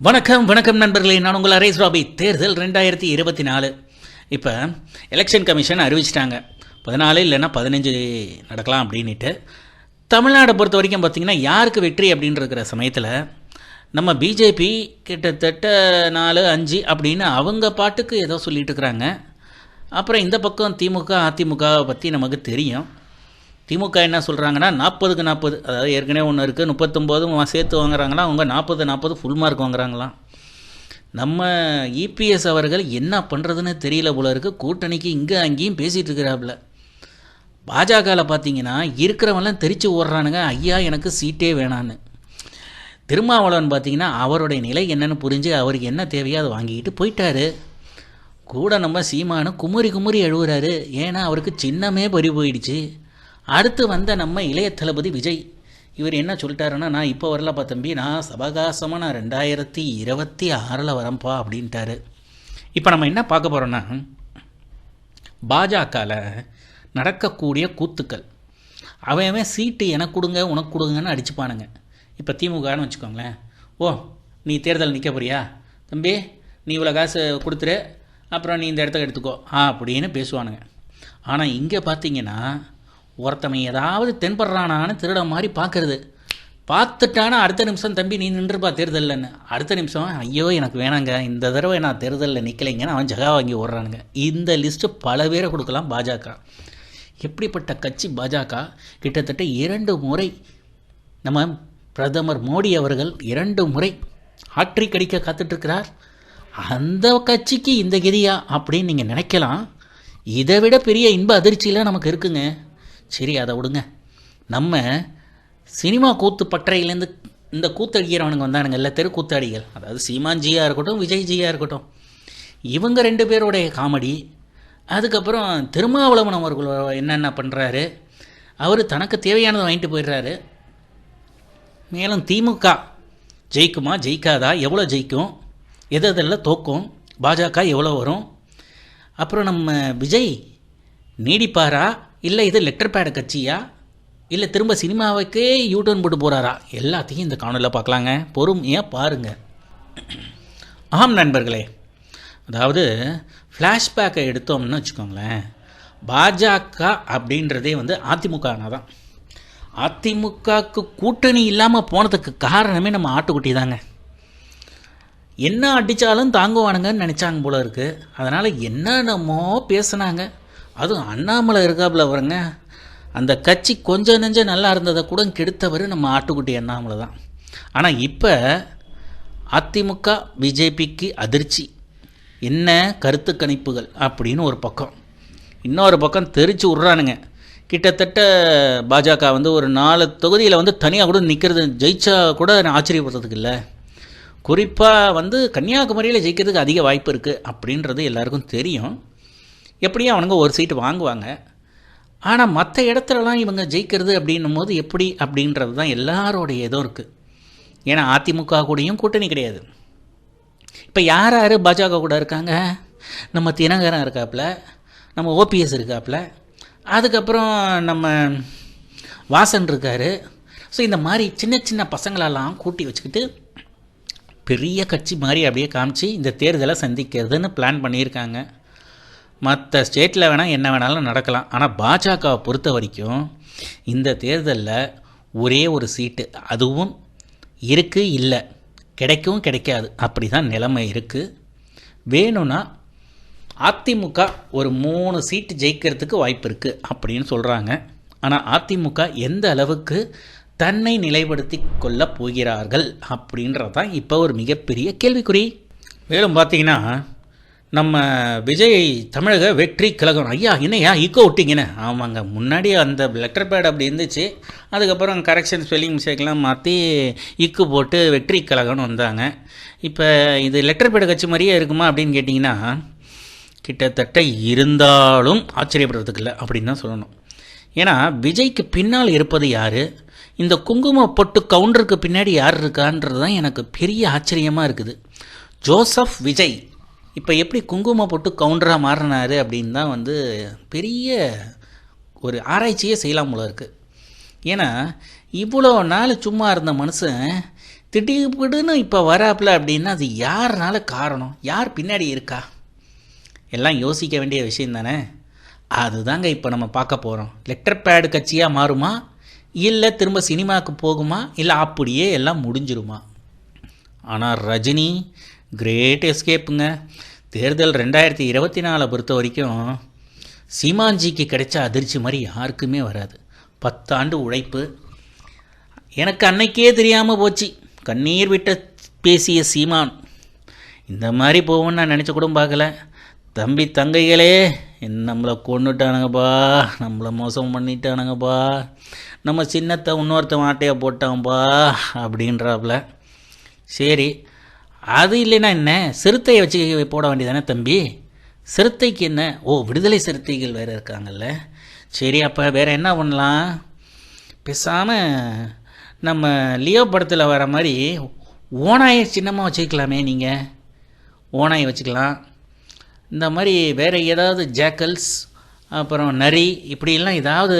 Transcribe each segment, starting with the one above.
வணக்கம் வணக்கம் நண்பர்களே. நான் உங்கள் அரேஸ் ராபி. தேர்தல் ரெண்டாயிரத்தி இருபத்தி நாலு. இப்போ எலெக்ஷன் கமிஷன் அறிவிச்சிட்டாங்க. பதினாலு இல்லைன்னா பதினஞ்சு நடக்கலாம் அப்படின்ட்டு தமிழ்நாடை பொறுத்த வரைக்கும் பார்த்திங்கன்னா யாருக்கு வெற்றி அப்படின்னு இருக்கிற சமயத்தில் நம்ம பிஜேபி கிட்டத்தட்ட நாலு அஞ்சு அப்படின்னு அவங்க பாட்டுக்கு ஏதோ சொல்லிட்டு இருக்கிறாங்க. அப்புறம் இந்த பக்கம் திமுக அதிமுகவை பற்றி நமக்கு தெரியும். திமுக என்ன சொல்கிறாங்கன்னா நாற்பதுக்கு நாற்பது. அதாவது ஏற்கனவே ஒன்று இருக்குது முப்பத்தொம்போதும் சேர்த்து வாங்குறாங்களா அவங்க நாற்பது நாற்பது ஃபுல் மார்க் வாங்குறாங்களாம் நம்ம இபிஎஸ் அவர்கள் என்ன பண்ணுறதுன்னு தெரியல போல இருக்குது கூட்டணிக்கு இங்கே அங்கேயும் பேசிகிட்டு இருக்கிறாப்புல. பாஜகவில் பார்த்தீங்கன்னா இருக்கிறவங்களாம் தெரிச்சு ஓடுறானுங்க ஐயா எனக்கு சீட்டே வேணான்னு. திருமாவளவன் பார்த்தீங்கன்னா அவருடைய நிலை என்னன்னு புரிஞ்சு அவருக்கு என்ன தேவையோ அதை வாங்கிக்கிட்டு போயிட்டாரு. கூட நம்ம சீமானு குமுறி குமுறி எழுவுறாரு. ஏன்னா அவருக்கு சின்னமே பறி போயிடுச்சு. அடுத்து வந்த நம்ம இளைய தளபதி விஜய். இவர் என்ன சொல்லிட்டாருன்னா நான் இப்போ வரலப்பா தம்பி நான் சபகாசமாக நான் ரெண்டாயிரத்தி இருபத்தி ஆறில் வரேன்ப்பா அப்படின்ட்டாரு. இப்போ நம்ம என்ன பார்க்க போகிறோன்னா பாஜகவில் நடக்கக்கூடிய கூத்துக்கள். அவன் அவன் சீட்டு எனக்கு கொடுங்க உனக்கு கொடுங்கன்னு அடிச்சுப்பானுங்க. இப்போ திமுகன்னு வச்சுக்கோங்களேன். ஓ நீ தேர்தல் நிற்க போறியா? தம்பி நீ இவ்வளோ காசு கொடுத்துரு அப்புறம் நீ இந்த இடத்த எடுத்துக்கோ ஆ அப்படின்னு பேசுவானுங்க. ஆனால் இங்கே பார்த்தீங்கன்னா ஒருத்தவன் ஏதாவது தென்படுறானான்னு திருட மாதிரி பார்க்கறது. பார்த்துட்டானா அடுத்த நிமிஷம் தம்பி நீ நின்றுப்பா தேர்தலில்னு அடுத்த நிமிஷம் ஐயோ எனக்கு வேணாங்க இந்த தடவை நான் தேர்தலில் நிற்கலைங்கன்னு அவன் ஜகா வாங்கி ஓடுறானுங்க. இந்த லிஸ்ட்டு பல பேரை கொடுக்கலாம் பாஜக. எப்படிப்பட்ட கட்சி பாஜக? கிட்டத்தட்ட இரண்டு முறை நம்ம பிரதமர் மோடி அவர்கள் இரண்டு முறை ஆற்றி கடிக்க காத்துட்ருக்கிறார் அந்த கட்சிக்கு இந்த கதியா அப்படின்னு நீங்கள் நினைக்கலாம். இதை விட பெரிய இன்ப அதிர்ச்சியெலாம் நமக்கு இருக்குங்க. சரி அதை விடுங்க. நம்ம சினிமா கூத்து பட்டறையிலேருந்து இந்த கூத்தடிக்கிறவனுங்க வந்தானுங்கல்ல தெரு கூத்தாடிகள். அதாவது சீமான்ஜியாக இருக்கட்டும் விஜய்ஜியாக இருக்கட்டும். இவங்க ரெண்டு பேருடைய காமெடி அதுக்கப்புறம் திருமாவளவன் அவர்கள் என்னென்ன பண்ணுறாரு அவர் தனக்கு தேவையானதை வாங்கிட்டு போயிடுறாரு. மேலும் திமுக ஜெயிக்குமா ஜெயிக்காதா எவ்வளோ ஜெயிக்கும் எது எதெல்லாம் தோக்கும் பாஜக எவ்வளோ வரும். அப்புறம் நம்ம விஜய் நீடிப்பாரா இல்லை இது லெட்டர் பேட கட்சியா? இல்லை திரும்ப சினிமாவுக்கே யூட்டர்ன் போட்டு போகிறாரா எல்லாத்தையும் இந்த காணொலியில் பார்க்கலாங்க. பொறுமையாக பாருங்கள் ஆம் நண்பர்களே அதாவது ஃப்ளாஷ்பேக்கை எடுத்தோம்னு வச்சுக்கோங்களேன். பாஜக அப்படின்றதே வந்து அதிமுகனா தான். அதிமுகவுக்கு கூட்டணி இல்லாமல் போனதுக்கு காரணமே நம்ம ஆட்டுக்குட்டி தாங்க. என்ன அடித்தாலும் தாங்குவானுங்கன்னு நினச்சாங்க போல இருக்குது அதனால் என்னென்னமோ பேசுனாங்க. அதுவும் அண்ணாமலை இருக்காப்புல வருங்க அந்த கட்சி கொஞ்சம் நெஞ்சம் நல்லா இருந்ததை கூட கெடுத்தவர் நம்ம ஆட்டுக்குட்டி அண்ணாமலை தான். ஆனால் இப்போ அதிமுக பிஜேபிக்கு அதிர்ச்சி. என்ன கருத்து கணிப்புகள் அப்படின்னு ஒரு பக்கம். இன்னொரு பக்கம் தெரிச்சு விட்றானுங்க. கிட்டத்தட்ட பாஜக வந்து ஒரு நாலு தொகுதியில் வந்து தனியாக கூட நிற்கிறது ஜெயிச்சா கூட ஆச்சரியப்படுறதுக்கு இல்லை. குறிப்பாக வந்து கன்னியாகுமரியில் ஜெயிக்கிறதுக்கு அதிக வாய்ப்பு இருக்குது அப்படின்றது எல்லாருக்கும் தெரியும். எப்படியும் அவனுங்க ஒரு சீட்டு வாங்குவாங்க. ஆனால் மற்ற இடத்துலலாம் இவங்க ஜெயிக்கிறது அப்படின்னும் போது எப்படி அப்படின்றது தான் எல்லாரோடைய இதுவும் இருக்குது ஏன்னா அதிமுக கூடயும் கூட்டணி கிடையாது. இப்போ யார் யார் பாஜக கூட இருக்காங்க? நம்ம தினகரன் இருக்காப்புல நம்ம ஓபிஎஸ் இருக்காப்புல அதுக்கப்புறம் நம்ம வாசன் இருக்கார். ஸோ இந்த மாதிரி சின்ன சின்ன பசங்களெல்லாம் கூட்டி வச்சுக்கிட்டு பெரிய கட்சி மாதிரி அப்படியே காமிச்சு இந்த தேர்தலை சந்திக்கிறதுன்னு பிளான் பண்ணியிருக்காங்க. மற்ற ஸ்டேட்டில் வேணால் என்ன வேணாலும் நடக்கலாம். ஆனால் பாஜகவை பொறுத்த வரைக்கும் இந்த தேர்தலில் ஒரே ஒரு சீட்டு அதுவும் இருக்குது இல்லை. கிடைக்கும் கிடைக்காது. அப்படி தான் நிலைமை இருக்குது வேணும்னா அதிமுக ஒரு மூணு சீட்டு ஜெயிக்கிறதுக்கு வாய்ப்பு இருக்குது அப்படின்னு சொல்கிறாங்க ஆனால் அதிமுக எந்த அளவுக்கு தன்னை நிலைப்படுத்தி கொள்ளப் போகிறார்கள் அப்படின்றது தான் இப்போ ஒரு மிகப்பெரிய கேள்விக்குறி. மேலும் பார்த்தீங்கன்னா நம்ம விஜய் தமிழக வெற்றி கழகம். ஐயா என்னையா? ஈக்கோ விட்டிங்கன்னு. ஆமாங்க முன்னாடி அந்த லெட்டர் பேட் அப்படி இருந்துச்சு. அதுக்கப்புறம் கரெக்ஷன் ஸ்பெல்லிங் மிஸ்டேக்லாம் மாற்றி இக்கு போட்டு வெற்றி கழகம்னு வந்தாங்க. இப்போ இது லெட்டர் பேட் கட்சி மாதிரியே இருக்குமா அப்படின்னு கேட்டிங்கன்னா கிட்டத்தட்ட இருந்தாலும் ஆச்சரியப்படுறதுக்கு இல்லை அப்படின்னு தான் சொல்லணும். ஏன்னா விஜய்க்கு பின்னால் இருப்பது யார்? இந்த குங்கும பொட்டு கவுண்டருக்கு பின்னாடி யார் இருக்கான்றது தான் எனக்கு பெரிய ஆச்சரியமாக இருக்குது. ஜோசப் விஜய். இப்போ எப்படி குங்குமம் போட்டு கவுண்டராக மாறினாரு அப்படின்னு தான் வந்து பெரிய ஒரு ஆராய்ச்சியே செய்யலாம் போல இருக்குது ஏன்னா இவ்வளோ நாள் சும்மா இருந்த மனுஷன் திடீர்னு இப்போ வராப்புல அப்படின்னா அது யாருனால காரணம்? யார் பின்னாடி இருக்கா? எல்லாம் யோசிக்க வேண்டிய விஷயம் தானே? அதுதாங்க இப்போ நம்ம பார்க்க போகிறோம் லெட்டர் பேடு கட்சியாக மாறுமா? இல்லை திரும்ப சினிமாவுக்கு போகுமா? இல்லை அப்படியே எல்லாம் முடிஞ்சிருமா? ஆனால் ரஜினி கிரேட் எஸ்கேப்புங்க தேர்தல் ரெண்டாயிரத்தி இருபத்தி நாலை பொறுத்த வரைக்கும் சீமான்ஜிக்கு கிடைச்ச அதிர்ச்சி மாதிரி யாருக்குமே வராது. பத்தாண்டு உழைப்பு. எனக்கு அன்னைக்கே தெரியாமல் போச்சு. கண்ணீர் விட்ட பேசிய சீமான். இந்த மாதிரி போகும்னு நான் நினச்ச கூட பார்க்கல. தம்பி தங்கைகளே நம்மளை கொண்டுட்டானுங்கப்பா நம்மளை மோசம் பண்ணிட்டானுங்கப்பா. நம்ம சின்னத்தை இன்னொருத்த மாட்டையை போட்டான்ப்பா அப்படின்றாப்புல சரி அது இல்லைன்னா என்ன? சிறுத்தையை வச்சு போட வேண்டியதானே தம்பி? சிறுத்தைக்கு என்ன? ஓ விடுதலை சிறுத்தைகள் வேறு இருக்காங்கல்ல. சரி அப்போ வேறு என்ன பண்ணலாம்? பேசாமல் நம்ம லியோ படத்தில் வர மாதிரி ஓனாயை சின்னமாக வச்சுக்கலாமே நீங்கள் ஓனாயை வச்சுக்கலாம். இந்த மாதிரி வேறு ஏதாவது ஜேக்கல்ஸ் அப்புறம் நரி இப்படியெல்லாம் ஏதாவது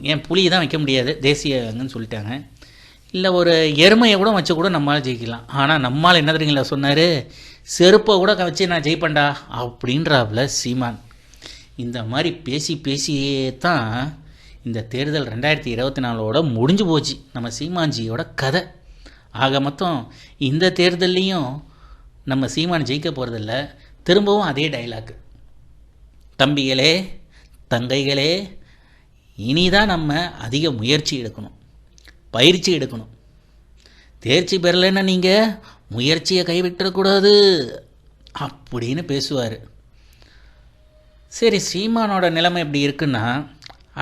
ஏன் புலி தான் வைக்க முடியாது. தேசியங்கன்னு சொல்லிட்டாங்க. இல்லை ஒரு எருமையை கூட வச்சு கூட நம்மளால் ஜெயிக்கலாம். ஆனால் நம்மால் என்ன தெரியுங்களா சொன்னார்? செருப்பை கூட வச்சு நான் ஜெயிப்பேன்டா அப்படின்றாப்புல சீமான். இந்த மாதிரி பேசி பேசியே தான் இந்த தேர்தல் ரெண்டாயிரத்தி இருபத்தி நாலோட முடிஞ்சு போச்சு. நம்ம சீமான்ஜியோட கதை. ஆக மொத்தம் இந்த தேர்தல்லையும் நம்ம சீமான் ஜெயிக்க போகிறதில்ல திரும்பவும் அதே டைலாக்கு தம்பிகளே தங்கைகளே இனிதான் நம்ம அதிக முயற்சி எடுக்கணும். பயிற்சி எடுக்கணும். தேர்ச்சி பெறலைன்னா நீங்கள் முயற்சியை கைவிட்டக்கூடாது அப்படின்னு பேசுவார். சரி சீமானோட நிலைமை எப்படி இருக்குன்னா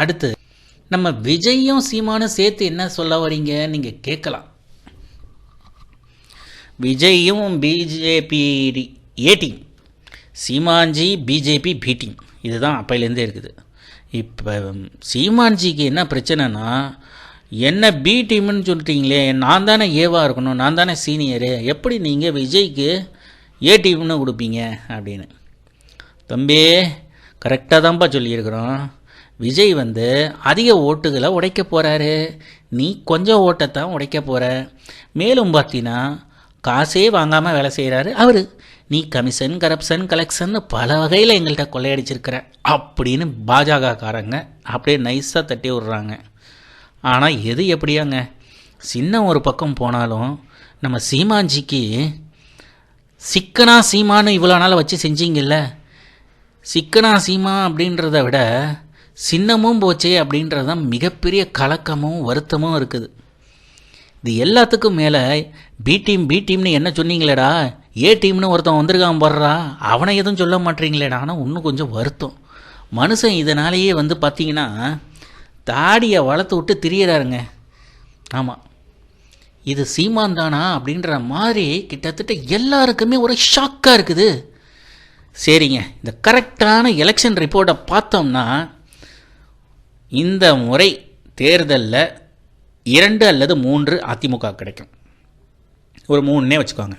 அடுத்து நம்ம விஜயும் சீமானும் சேர்த்து என்ன சொல்ல வரீங்க? நீங்கள் கேட்கலாம். விஜயும் BJP aiding Seemanji BJP beating இதுதான் அப்பையிலேருந்தே இருக்குது. இப்போ சீமான்ஜிக்கு என்ன பிரச்சனைனா என்ன பி டீம்னு சொல்லிட்டீங்களே நான் தானே ஏவாக இருக்கணும் நான் தானே சீனியரு எப்படி நீங்கள் விஜய்க்கு ஏ டீம்னு கொடுப்பீங்க அப்படின்னு. தம்பி கரெக்டாக தான்ப்பா சொல்லியிருக்கிறோம். விஜய் வந்து அதிக ஓட்டுகளை உடைக்க போகிறாரு நீ கொஞ்சம் ஓட்டைத்தான் உடைக்க போகிற மேலும் பார்த்தீங்கன்னா காசே வாங்காமல் வேலை செய்கிறாரு அவர். நீ கமிஷன் கரப்ஷன் கலெக்ஷன் பல வகையில் எங்கள்கிட்ட கொள்ளையடிச்சிருக்கிற அப்படின்னு பாஜகக்காரங்க அப்படியே நைஸாக தட்டி விட்றாங்க. ஆனால் எது எப்படியாங்க? சின்ன ஒரு பக்கம் போனாலும் நம்ம சீமாஞ்சிக்கு சிக்கனா சீமான்னு இவ்வளோ நாள் வச்சு செஞ்சீங்கல்ல? சிக்கனா சீமா அப்படின்றத விட சின்னமும் போச்சே அப்படின்றது தான் மிகப்பெரிய கலக்கமும் வருத்தமும் இருக்குது. இது எல்லாத்துக்கும் மேலே பி டீம் பி டீம்னு என்ன சொன்னீங்களேடா? ஏ டீம்னு ஒருத்தன் வந்திருக்கான் போடுறா அவனை எதுவும் சொல்ல மாட்டீங்களேடா. ஆனால் இன்னும் கொஞ்சம் வருத்தம். மனுஷன் இதனாலேயே வந்து பார்த்தீங்கன்னா தாடியை வளர்த்து விட்டு திரியிறாருங்க. ஆமாம் இது சீமான் தானா அப்படின்ற மாதிரி கிட்டத்தட்ட எல்லாருக்குமே ஒரு ஷாக்காக இருக்குது. சரிங்க. இந்த கரெக்டான எலெக்ஷன் ரிப்போர்ட்டை பார்த்தோம்னா இந்த முறை தேர்தலில் இரண்டு அல்லது மூன்று அதிமுக கிடைக்கும். ஒரு மூணுனே வச்சுக்கோங்க.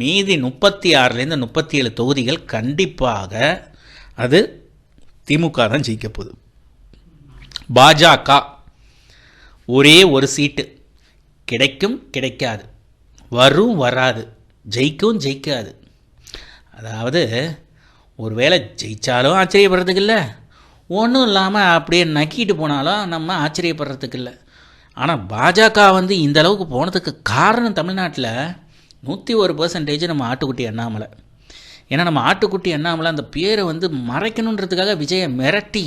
மீதி முப்பத்தி ஆறுலேருந்து முப்பத்தி ஏழு தொகுதிகள் கண்டிப்பாக அது திமுக தான் ஜெயிக்க போகுது. பாஜக ஒரே ஒரு சீட்டு. கிடைக்கும் கிடைக்காது. வரும் வராது. ஜெயிக்கும் ஜெயிக்காது. அதாவது ஒருவேளை ஜெயித்தாலும் ஆச்சரியப்படுறதுக்கு இல்லை ஒன்றும் இல்லாமல் அப்படியே நக்கிட்டு போனாலும் நம்ம ஆச்சரியப்படுறதுக்கு இல்லை ஆனால் பாஜக வந்து இந்த அளவுக்கு போனதுக்கு காரணம் தமிழ்நாட்டில் நூற்றி ஒரு பர்சன்டேஜ் நம்ம ஆட்டுக்குட்டி அண்ணாமலை. ஏன்னா நம்ம ஆட்டுக்குட்டி அண்ணாமலை அந்த பேரை வந்து மறைக்கணுன்றதுக்காக விஜயை மிரட்டி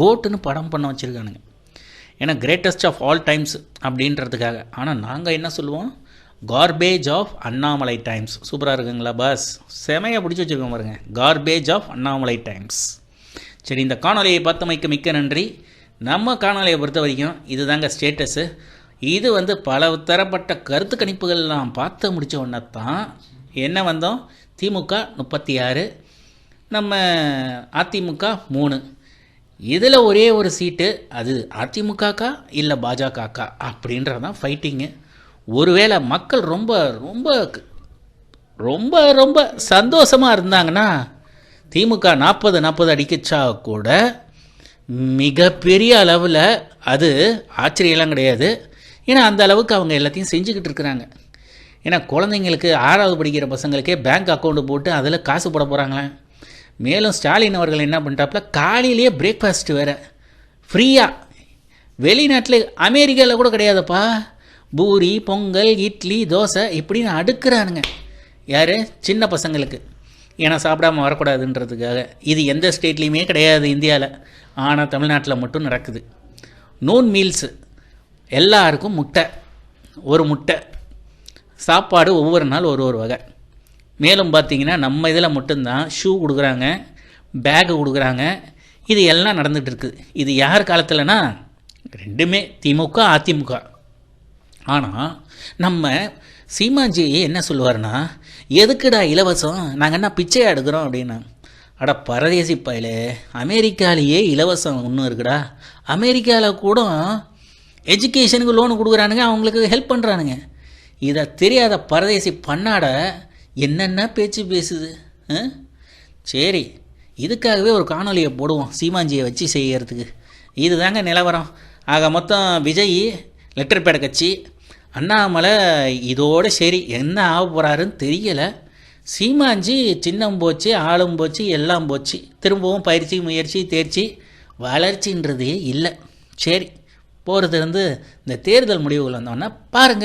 கோட்டுன்னு படம் பண்ண வச்சுருக்கானுங்க. ஏன்னா கிரேட்டஸ்ட் ஆஃப் ஆல் டைம்ஸ் அப்படின்றதுக்காக. ஆனால் நாங்கள் என்ன சொல்லுவோம்? கார்பேஜ் ஆஃப் அண்ணாமலை டைம்ஸ் சூப்பராக இருக்குங்களா பாஸ் செமையாக பிடிச்சி வச்சுருக்கோம் பாருங்க. கார்பேஜ் ஆஃப் அண்ணாமலை டைம்ஸ் சரி இந்த காணொலியை பார்த்தமைக்கு மிக்க நன்றி. நம்ம காணொலியை பொறுத்த வரைக்கும் இதுதாங்க ஸ்டேட்டஸு இது வந்து பல தரப்பட்ட கருத்து கணிப்புகள் நான் பார்த்து முடித்த உடனே தான் என்ன வந்தோம்? திமுக முப்பத்தி ஆறு நம்ம அதிமுக மூணு. இதில் ஒரே ஒரு சீட்டு அது அதிமுகக்கா இல்லை பாஜகக்கா? அப்படின்றது தான் ஃபைட்டிங்கு ஒருவேளை மக்கள் ரொம்ப ரொம்ப ரொம்ப ரொம்ப சந்தோஷமாக இருந்தாங்கன்னா திமுக நாற்பது நாற்பது அடிக்கச்சா கூட மிகப்பெரிய அளவில் அது ஆச்சரியம்லாம் கிடையாது. ஏன்னா அந்த அளவுக்கு அவங்க எல்லாத்தையும் செஞ்சுக்கிட்டு இருக்கிறாங்க. ஏன்னா குழந்தைங்களுக்கு ஆறாவது படிக்கிற பசங்களுக்கே பேங்க் அக்கௌண்ட் போட்டு அதில் காசு போட போகிறாங்களே மேலும் ஸ்டாலின் அவர்கள் என்ன பண்ணிட்டாப்புல காலையிலேயே பிரேக்ஃபாஸ்ட் வேறு. ஃப்ரீயாக வெளிநாட்டில் அமெரிக்காவில் கூட கிடையாதுப்பா. பூரி பொங்கல் இட்லி தோசை இப்படின்னு அடுக்கிறானுங்க. யார்? சின்ன பசங்களுக்கு. ஏன்னா சாப்பிடாம வரக்கூடாதுன்றதுக்காக. இது எந்த ஸ்டேட்லேயுமே கிடையாது இந்தியாவில் ஆனால் தமிழ்நாட்டில் மட்டும் நடக்குது. Noon meals. எல்லாருக்கும் முட்டை. ஒரு முட்டை. சாப்பாடு ஒவ்வொரு நாள் ஒரு ஒரு வகை. மேலும் பார்த்தீங்கன்னா நம்ம இதில் மட்டும்தான் ஷூ கொடுக்குறாங்க பேகு கொடுக்குறாங்க. இது எல்லாம் நடந்துகிட்டு இருக்குது இது யார் காலத்தில்னா ரெண்டுமே திமுக அதிமுக. ஆனால் நம்ம சீமாஜி என்ன சொல்லுவார்னா எதுக்குடா இலவசம்? நாங்கள் என்ன பிச்சையாக எடுக்கிறோம் அப்படின்னா அட பரதேசி பயலே அமெரிக்காலேயே இலவசம் ஒன்றும் இருக்குடா. அமெரிக்காவில் கூட எஜுகேஷனுக்கு லோன் கொடுக்குறானுங்க அவங்களுக்கு ஹெல்ப் பண்ணுறானுங்க இதை தெரியாத பரதேசி பண்ணாட என்னென்ன பேச்சு பேசுது சரி இதுக்காகவே ஒரு காணொலியை போடுவோம் சீமாஞ்சியை வச்சு செய்கிறதுக்கு இதுதாங்க நிலவரம். ஆக மொத்தம் விஜய் லெட்டர் பேட கட்சி அண்ணாமலை இதோடு சரி என்ன ஆக போகிறாருன்னு தெரியலை. சீமாஞ்சி சின்னம் போச்சு ஆளும் போச்சு எல்லாம் போச்சு. திரும்பவும் பயிற்சி முயற்சி தேர்ச்சி வளர்ச்சின்றதே இல்லை. சரி போகிறது வந்து இந்த தேர்தல் முடிவுகள் வந்தோன்னா பாருங்கள்